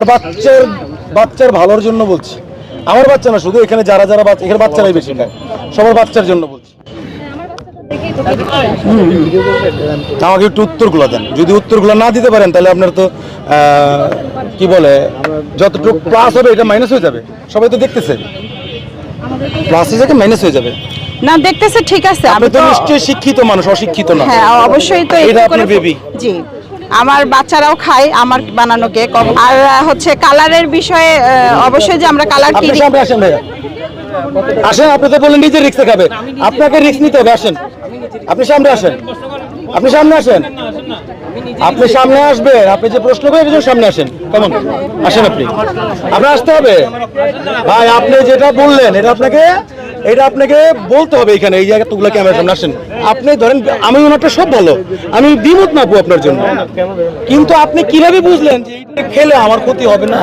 বাচ্চার বাচ্চার ভালোর জন্য বলছি। আমার বাচ্চা না শুধু এখানে যারা যারা বাচ্চা এখানে বাচ্চারাই বেশি খায়। সবার বাচ্চার জন্য বলছি। আমাকে একটু উত্তরগুলো দেন। যদি উত্তরগুলো না দিতে পারেন তাহলে আপনার তো কি বলে যতটুকু প্লাস হবে এটা মাইনাস হয়ে যাবে। সবাই তো দেখতেছে। প্লাস হয়ে যাবে মাইনাস হয়ে যাবে। না দেখতেছে ঠিক আছে। আপনি আমি তো তো নিশ্চয়ই শিক্ষিত মানুষ অশিক্ষিত না। হ্যাঁ অবশ্যই তো এটা আপনার বেবি জি। আমার বাচ্চারাও খায় আমার বানানো কেক। আর হচ্ছে কালারের বিষয়ে অবশ্যই যে আমরা কালার আপনি কিনি। সামনে আসেন আপনি তো বললেন নিজে রিক্সে খাবে আপনাকে রিস্ক নিতে হবে আসেন। আপনি সামনে আসেন। আপনি সামনে আসেন। আপনি সামনে আসবেন। আপনি যে প্রশ্ন করে এটার সামনে আসেন। কেমন আসেন আপনি। আপনার আসতে হবে। ভাই আপনি যেটা বললেন এটা আপনাকে এটা আপনাকে বলতে হবে এখানে, এই জায়গা তুগুলা ক্যামেরার সামনে আসেন। আপনি ধরেন, আমি ওনারটা সব বলো আমি দ্বিমত না আপনার জন্য। কিন্তু আপনি কীভাবে বুঝলেন যে খেলে আমার ক্ষতি হবে না?